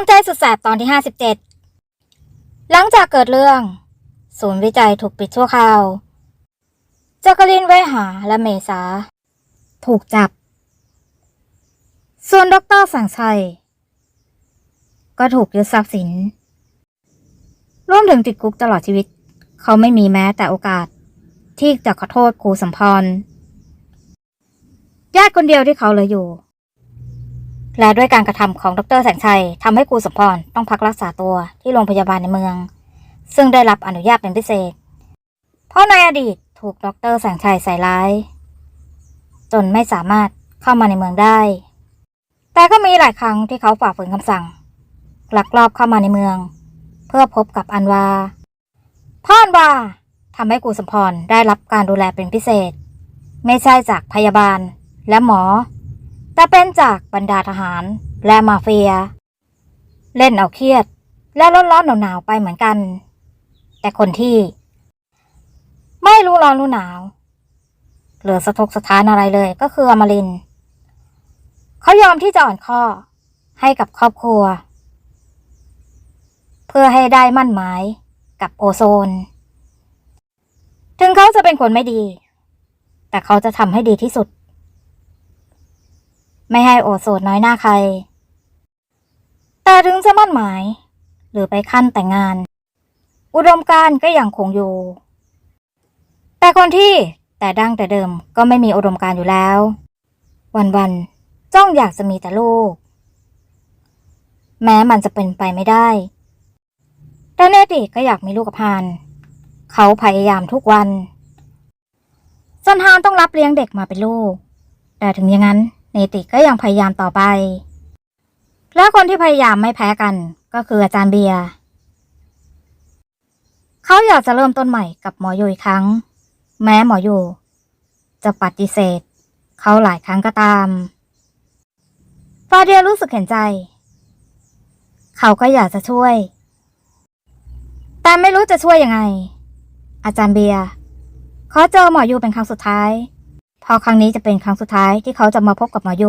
วงใจสุดแสบตอนที่ห้าสิบเจ็ดหลังจากเกิดเรื่อง ศูนย์วิจัยถูกปิดชั่วคราวจักรินไวหาและเมษา ถูกจับ ส่วนดอกเตอรสังชัย ก็ถูกยึดทรัพย์สิน ร่วมถึงติดคุกตลอดชีวิต เขาไม่มีแม้แต่โอกาส ที่จะขอโทษครูสัมพรญาติคนเดียวที่เขาเหลืออยู่ และด้วยการกระทำของดรแสงชัยทำให้ครูสมพรต้องพักรักษาตัวที่โรงพยาบาลในเมือง ซึ่งได้รับอนุญาตเป็นพิเศษ เพราะในอดีตถูกดรแสงชัยใส่ร้าย จนไม่สามารถเข้ามาในเมืองได้ แต่ก็มีหลายครั้งที่เขาฝ่าฝืนคำสั่งลักลอบเข้ามาในเมือง เพื่อพบกับอันวาพ่ออันวาทำให้ครูสมพรได้รับการดูแลเป็นพิเศษ ไม่ใช่จากพยาบาลและหมอ แต่เป็นจากบรรดาทหารและมาเฟีย เล่นเอาเครียด และร้อนร้อนหนาวๆไปเหมือนกัน แต่คนที่ ไม่รู้ร้อนรู้หนาวหรือสะทกสะท้านอะไรเลยก็คืออมรินเขายอมที่จะอ่อนข้อให้กับครอบครัว เพื่อให้ได้มั่นหมายกับโอโซน ถึงเขาจะเป็นคนไม่ดี แต่เขาจะทำให้ดีที่สุด ไม่ให้โอโซนน้อยหน้าใคร แต่ถึงจะมั่นหมาย หรือไปขั้นแต่งงาน อุดมการก็ยังคงอยู่ แต่คนที่แต่ดั้งแต่เดิมก็ไม่มีอุดมการอยู่แล้ว วันๆจ้องอยากจะมีแต่ลูก แม้มันจะเป็นไปไม่ได้แต่เนติก็อยากมีลูกกับฮาน เขาพยายามทุกวันจนฮานต้องรับเลี้ยงเด็กมาเป็นลูก แต่ถึงอย่างนั้น เนติก็ยังพยายามต่อไป และคนที่พยายามไม่แพ้กันก็คืออาจารย์เบียร์เขาอยากจะเริ่มต้นใหม่กับหมออยู่อีกครั้ง แม้หมออยู่ จะปฏิเสธ เขาหลายครั้งก็ตามฟาเดียรู้สึกเห็นใจ เขาก็อยากจะช่วย แต่ไม่รู้จะช่วยยังไง อาจารย์เบียร์เขาเจอหมออยู่เป็นครั้งสุดท้าย พอครั้งนี้จะเป็นครั้งสุดท้ายที่เขาจะมาพบกับหมอโย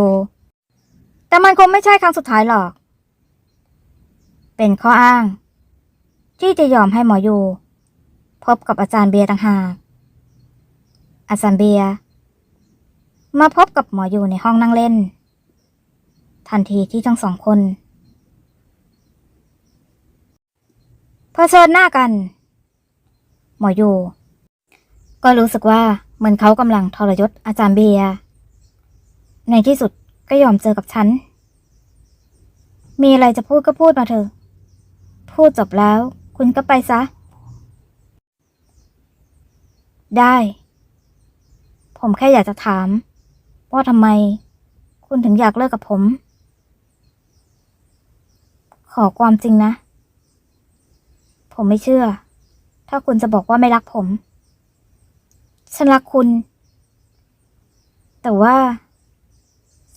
แต่มันคงไม่ใช่ครั้งสุดท้ายหรอก เป็นข้ออ้าง ที่จะยอมให้หมอโย พบกับอาจารย์เบียร์ต่างหากอาจารย์เบียร์มาพบกับหมอยูในห้องนั่งเล่น ทันทีที่ทั้งสองคนเผชิญหน้ากัน หมอยูก็รู้สึกว่า เหมือนเขากำลังทรยศอาจารย์เบียร์ในที่สุดก็ยอมเจอกับฉัน มีอะไรจะพูดก็พูดมาเถอะ พูดจบแล้ว คุณก็ไปซะ ได้ ผมแค่อยากจะถาม ว่าทำไม คุณถึงอยากเลิกกับผม ขอความจริงนะ ผมไม่เชื่อ ถ้าคุณจะบอกว่าไม่รักผม ฉันรักคุณ แต่ว่า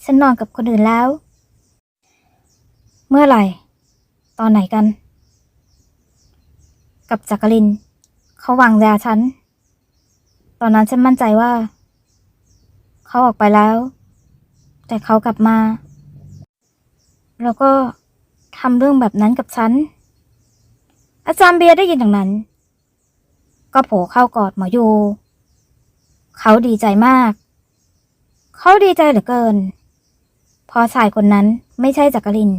ฉันนอนกับคนอื่นแล้ว เมื่อไหร่ ตอนไหนกัน กับจักริน เขาวางยาฉัน ตอนนั้นฉันมั่นใจว่า เขาออกไปแล้ว แต่เขากลับมา แล้วก็ทำเรื่องแบบนั้นกับฉัน อาจารย์เบียร์ได้ยินอย่างนั้น ก็โผล่เข้ากอดหมอยู เขาดีใจมาก เขาดีใจเหลือเกินพราะชายคนนั้นไม่ใช่จักริน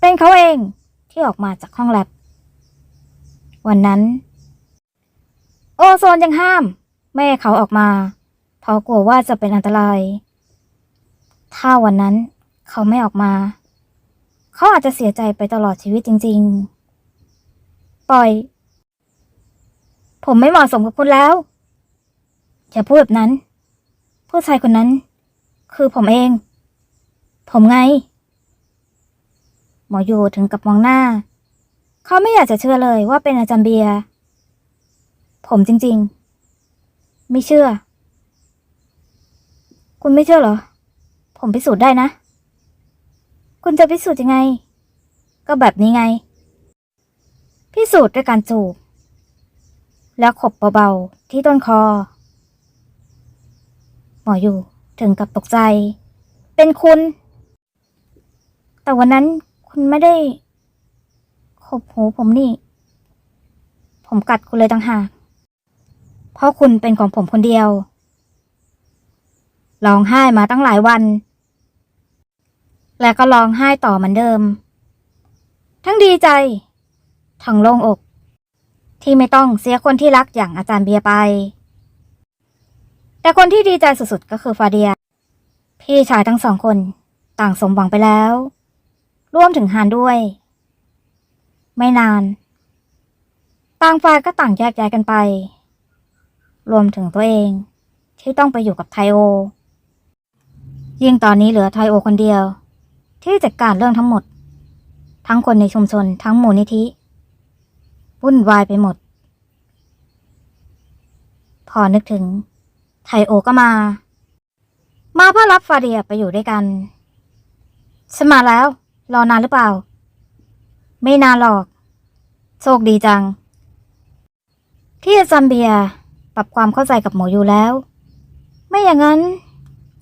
เป็นเขาเองที่ออกมาจากห้องแลบ วันนั้น โอโซนยังห้ามไม่ให้เขาออกมาเพราะกลัวว่าจะเป็นอันตราย ถ้าวันนั้นเขาไม่ออกมา เขาอาจจะเสียใจไปตลอดชีวิตจริง ๆ ปล่อย ผมไม่เหมาะสมกับคุณแล้ว อย่าพูดแบบนั้น ผู้ชายคนนั้น คือผมเอง ผมไง หมอยูถึงกับมองหน้า เขาไม่อยากจะเชื่อเลยว่าเป็นอาจารย์เบียร์ ผมจริง ๆ ไม่เชื่อ คุณไม่เชื่อเหรอ ผมพิสูจน์ได้นะ คุณจะพิสูจน์ยังไง ก็แบบนี้ไง พิสูจน์ด้วยการจูบ แล้วขบเบา ๆ ที่ต้นคอ มออยู่ถึงกับตกใจ เป็นคุณ แต่วันนั้นคุณไม่ได้ขบหูผมนี่ ผมกัดคุณเลยต่างหาก เพราะคุณเป็นของผมคนเดียวร้องไห้มาตั้งหลายวัน และก็ร้องไห้ต่อเหมือนเดิม ทั้งดีใจ ทั้งโล่งอก ที่ไม่ต้องเสียคนที่รักอย่างอาจารย์เบียร์ไป แต่คนที่ดีใจสุดๆก็คือฟาเดีย พี่ชายทั้งสองคนต่างสมหวังไปแล้ว ร่วมถึงฮานด้วย ไม่นาน ต่างฝ่ายก็ต่างแยกย้ายกันไป รวมถึงตัวเองที่ต้องไปอยู่กับไทโอ ยิ่งตอนนี้เหลือไทโอคนเดียว ที่จัดการเรื่องทั้งหมด ทั้งคนในชุมชนทั้งมูลนิธิวุ่นวายไปหมด พอนึกถึง ไทโอก็มา มาเพื่อรับฟาเดียไปอยู่ด้วยกันฉันมาแล้ว รอนานหรือเปล่า ไม่นานหรอก โชคดีจัง ที่อาจารย์เบียปรับความเข้าใจกับหมออยู่แล้ว ไม่อย่างนั้น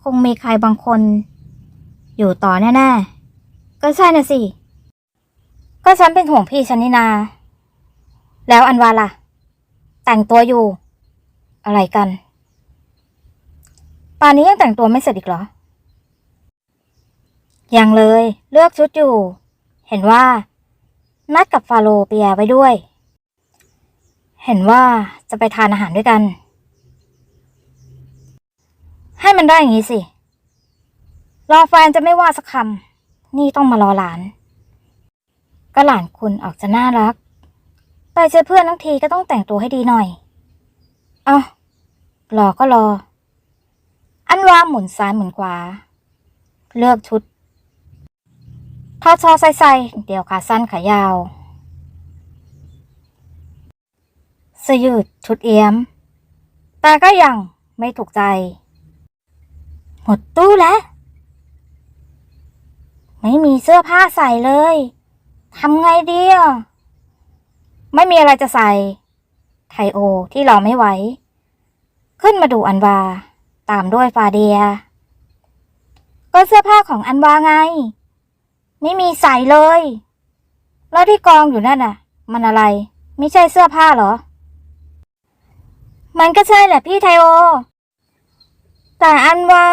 คงมีใครบางคน อยู่ต่อแน่ๆ ก็ใช่น่ะสิ ก็ฉันเป็นห่วงพี่ฉันนี่นา แล้วอันวาล่ะ แต่งตัวอยู่ อะไรกัน ป่านนี้ยังแต่งตัวไม่เสร็จอีกเหรอ ยังเลย เลือกชุดอยู่ เห็นว่า นัดกับฟาโรเปียไว้ด้วย เห็นว่าจะไปทานอาหารด้วยกัน ให้มันได้อย่างนี้สิ รอแฟนจะไม่ว่าสักคำ นี่ต้องมารอหลาน ก็หลานคุณออกจะน่ารัก ไปเจอเพื่อนทั้งทีก็ต้องแต่งตัวให้ดีหน่อย เอารอก็รอ อันว่าหมุนซ้ายหมุนขวา เลือกชุดทอชอใส่ใส่เดี่ยวขาสั้นขายาวเสื้อยืดชุดเอี้ยม แต่ก็ยังไม่ถูกใจ หมดตู้แล้ว ไม่มีเสื้อผ้าใส่เลยทำไงดีอะไม่มีอะไรจะใส่ ไทโอที่รอไม่ไหว ขึ้นมาดูอันวา ตามด้วยฟาเดีย ก็เสื้อผ้าของอันวาไง ไม่มีใส่เลย แล้วที่กองอยู่นั่นน่ะ มันอะไร ไม่ใช่เสื้อผ้าเหรอ มันก็ใช่แหละพี่ไทโอ แต่อันวา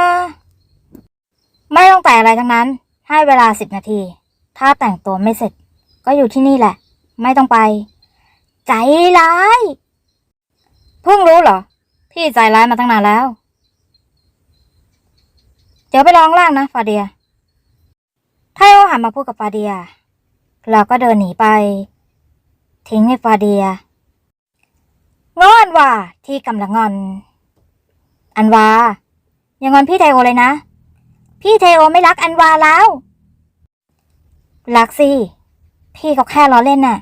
ไม่ต้องแต่อะไรทั้งนั้น ให้เวลาสิบนาที ถ้าแต่งตัวไม่เสร็จ ก็อยู่ที่นี่แหละ ไม่ต้องไป ใจร้าย เพิ่งรู้เหรอ พี่ใจร้ายมาตั้งนานแล้ว ดี๋ยวไปลองล่างนะฟาเดียไทโอหันมาพูดกับฟาเดียแล้วก็เดินหนีไป ทิ้งให้ฟาเดีย งอนว่าที่กำลังงอน อันวา อย่างงอนพี่ไทโอเลยนะ พี่ไทโอไม่รักอันวาแล้ว รักสิ พี่ก็แค่ล้อเล่นน่ะ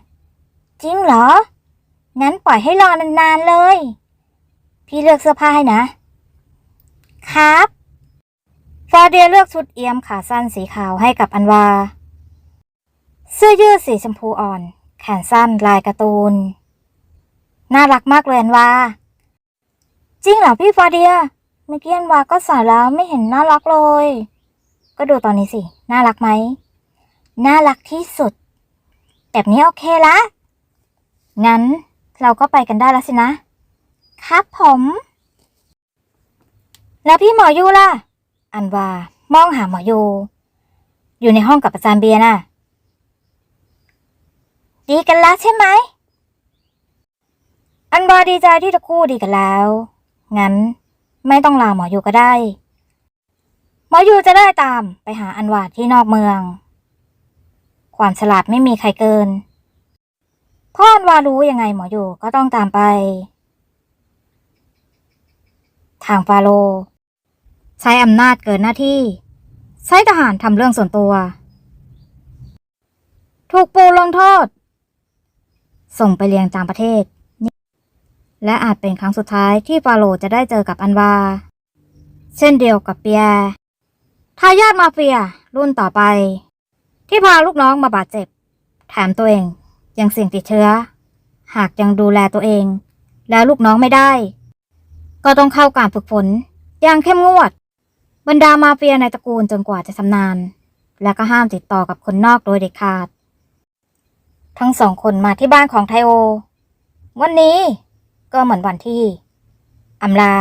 จริงเหรอ งั้นปล่อยให้รอนานๆเลย พี่เลือกเสื้อผ้าให้นะ ครับ ฟาเดียเลือกชุดเอียมขาสั้นสีขาวให้กับอันวา เสื้อยืดสีชมพูอ่อน แขนสั้นลายการ์ตูน น่ารักมากเลยอันวา จริงเหรอพี่ฟาเดีย เมื่อกี้อันวาก็ใส่แล้วไม่เห็นน่ารักเลย ก็ดูตอนนี้สิ น่ารักไหม น่ารักที่สุด แบบนี้โอเคละ งั้นเราก็ไปกันได้แล้วสินะ ครับผม แล้วพี่หมอยูล่ะ อันว่ามองหาหมอยูอยู่ในห้องกับอาจารย์เบียร์น่ะ ดีกันแล้วใช่ไหม อันวาดีใจที่ทั้งคู่ดีกันแล้ว งั้นไม่ต้องลาหมอยูก็ได้ หมอยูจะได้ตามไปหาอันวาที่นอกเมือง ความฉลาดไม่มีใครเกิน พ่ออันวารู้ยังไงหมอยูก็ต้องตามไป ทางฟาโร ใช้อำนาจเกินหน้าที่ ใช้ทหารทำเรื่องส่วนตัว ถูกปูลงโทษ ส่งไปเลี้ยงต่างประเทศ และอาจเป็นครั้งสุดท้ายที่ฟาโรห์จะได้เจอกับอันวา เช่นเดียวกับเปียทายาทมาเฟียรุ่นต่อไป ที่พาลูกน้องมาบาดเจ็บ แถมตัวเองยังเสี่ยงติดเชื้อ หากยังดูแลตัวเอง แล้วลูกน้องไม่ได้ ก็ต้องเข้าการฝึกฝนอย่างเข้มงวด บรรดามาเฟียในตระกูลจนกว่าจะชำนาญ และก็ห้ามติดต่อกับคนนอกโดยเด็ดขาด ทั้งสองคนมาที่บ้านของไทโอ วันนี้ก็เหมือนวันที่อำลา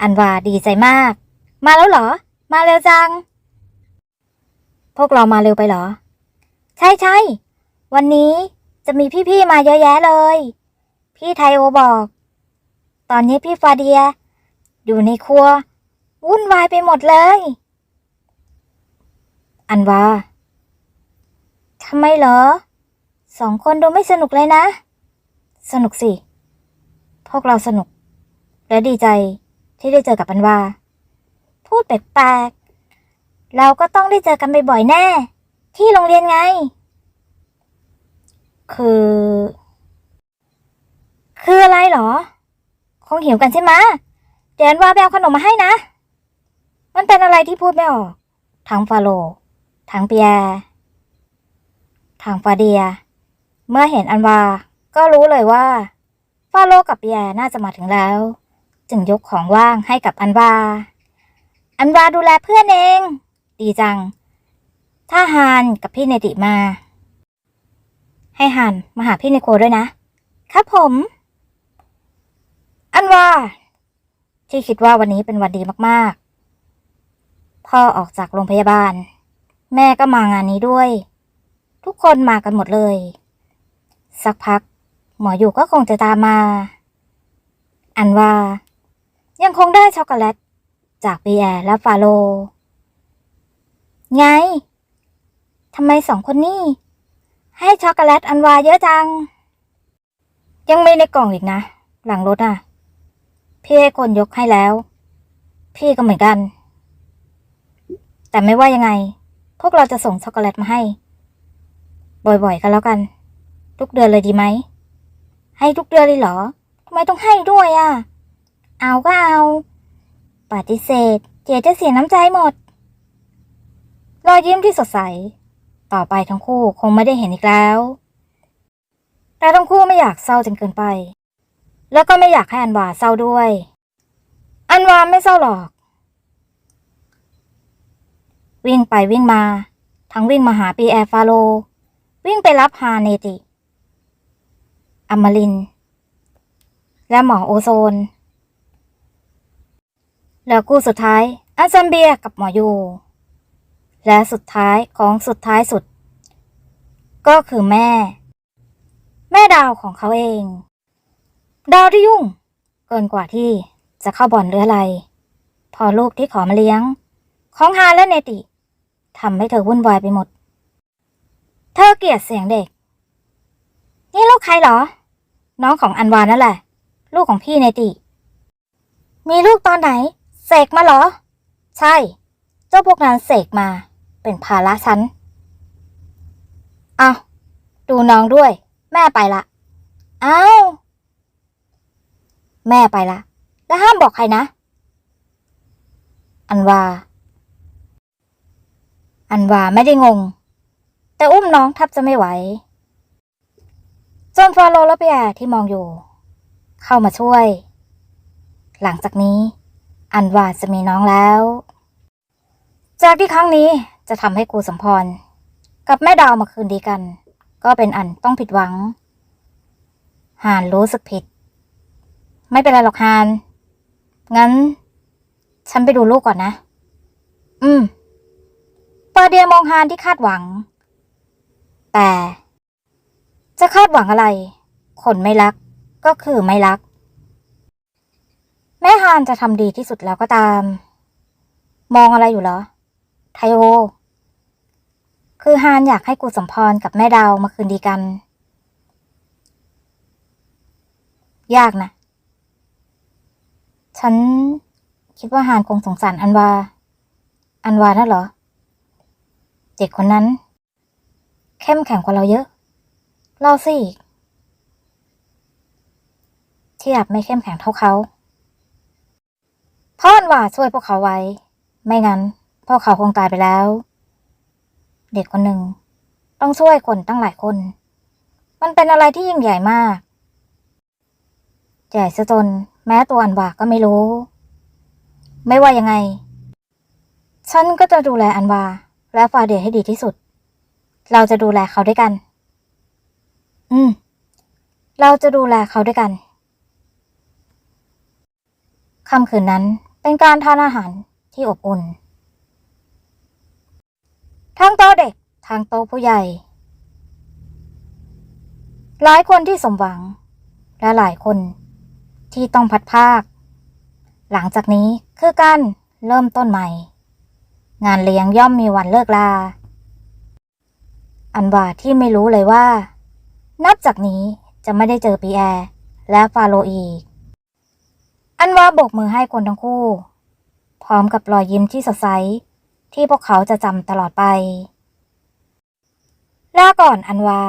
อันวาดีใจมาก มาแล้วเหรอ มาเร็วจัง พวกเรามาเร็วไปเหรอ ใช่ใช่วันนี้จะมีพี่ๆมาเยอะแยะเลย พี่ไทโอบอก ตอนนี้พี่ฟาเดีย อยู่ในครัว วุ่นวายไปหมดเลย อันวาทำไมเหรอ สองคนดูไม่สนุกเลยนะ สนุกสิ พวกเราสนุก และดีใจที่ได้เจอกับอันวา พูดแปลกๆ เราก็ต้องได้เจอกันบ่อยๆแน่ ที่โรงเรียนไง คือ คืออะไรเหรอ คงหิวกันใช่ไหมะเดี๋ยวอันวาไปเอาขนมมาให้นะ มันเป็นอะไรที่พูดไม่ออก ทั้งฟาโล ทั้งเปียร์ทางฟาเดีย เมื่อเห็นอันวา ก็รู้เลยว่า ฟาโลกับเปียน่าจะมาถึงแล้ว จึงยกของว่างให้กับอันวา อันวาดูแลเพื่อนเอง ดีจัง ถ้าฮานกับพี่เนติมา ให้ฮานมาหาพี่เนโคด้วยนะ ครับผม อันวาที่คิดว่าวันนี้เป็นวันดีมากๆ พ่อออกจากโรงพยาบาล แม่ก็มางานนี้ด้วย ทุกคนมากันหมดเลย สักพัก หมออยู่ก็คงจะตามมา อันว่า ยังคงได้ช็อกโกแลต จากปีแอร์และฟาโล ไงทำไมสองคนนี้ให้ช็อกโกแลตอันวาเยอะจัง ยังไม่ในกล่องอีกนะ หลังรถอะ พี่ให้คนยกให้แล้ว พี่ก็เหมือนกัน แต่ไม่ว่ายังไง พวกเราจะส่งช็อกโกแลตมาให้ บ่อยๆกันแล้วกัน ทุกเดือนเลยดีไหม ให้ทุกเดือนเลยเหรอทำไมต้องให้ด้วยอะ เอาก็เอา ปฏิเสธ เจจะเสียน้ำใจหมด รอยยิ้มที่สดใส ต่อไปทั้งคู่คงไม่ได้เห็นอีกแล้ว แต่ทั้งคู่ไม่อยากเศร้าจนเกินไป แล้วก็ไม่อยากให้อันวาเศร้าด้วย อันวาไม่เศร้าหรอก วิ่งไปวิ่งมา ทั้งวิ่งมาหาปีแอร์ฟาโล วิ่งไปรับฮาเนติ อมริน และหมอโอโซน แล้วคู่สุดท้ายอันซัมเบียกับหมอยู และสุดท้ายของสุดท้ายสุด ก็คือแม่ แม่ดาวของเขาเอง ดาวที่ยุ่ง เกินกว่าที่จะเข้าบ่อนหรืออะไร พอลูกที่ขอมาเลี้ยง ของฮาและเนติ ทำให้เธอวุ่นวายไปหมด เธอเกลียดเสียงเด็ก นี่ลูกใครเหรอ น้องของอันวานั่นแหละ ลูกของพี่เนติ มีลูกตอนไหน เสกมาเหรอ ใช่ เจ้าพวกนั้นเสกมา เป็นภาระฉัน เอาดูน้องด้วย แม่ไปละอ้าวแม่ไปละ แล้วห้ามบอกใครนะ อันวา อันวาไม่ได้งง แต่อุ้มน้องทับจะไม่ไหวจนฟาโลและเปียที่มองอยู่ เข้ามาช่วย หลังจากนี้ อันวาจะมีน้องแล้ว จากที่ครั้งนี้จะทำให้ครูสมพร กับแม่ดาวมาคืนดีกัน ก็เป็นอันต้องผิดหวังหานรู้สึกผิด ไม่เป็นไรหรอกฮาน งั้น ฉันไปดูลูกก่อนนะ อืม ปาเดียมองฮานที่คาดหวัง แต่ จะคาดหวังอะไร คนไม่รักก็คือไม่รัก แม่ฮานจะทำดีที่สุดแล้วก็ตาม มองอะไรอยู่เหรอ ไทโอ คือฮานอยากให้กูสมพรกับแม่ดาวมาคืนดีกัน ยากนะ ฉันคิดว่าฮานคงสงสารอันวา อันวาน่ะเหรอ ด็กคนนั้น เข้มแข็งกว่าเราเยอะเราสิที่อาจไม่เข้มแข็งเท่าเขาพ่ออันวาช่วยพวกเขาไว้ ไม่งั้นพวกเขาคงตายไปแล้ว เด็กคนหนึ่ง ต้องช่วยคนตั้งหลายคน มันเป็นอะไรที่ยิ่งใหญ่มากใหญ่ซะจนแม้ตัวอันวาก็ไม่รู้ ไม่ว่ายังไง ฉันก็จะดูแลอันวา และฟาเดียให้ดีที่สุด เราจะดูแลเขาด้วยกัน อืม เราจะดูแลเขาด้วยกันค่ำคืนนั้นเป็นการทานอาหารที่อบอุ่น ทั้งโต๊ะเด็กทั้งโต๊ะผู้ใหญ่ หลายคนที่สมหวัง และหลายคนที่ต้องพัดภาค หลังจากนี้คือการเริ่มต้นใหม่ งานเลี้ยงย่อมมีวันเลิกลา อันว่าที่ไม่รู้เลยว่า นับจากนี้จะไม่ได้เจอปีแอร์และฟาโรอีก อันว่าโบกมือให้คนทั้งคู่ พร้อมกับรอยยิ้มที่สดใสที่พวกเขาจะจำตลอดไปลาก่อนอันวา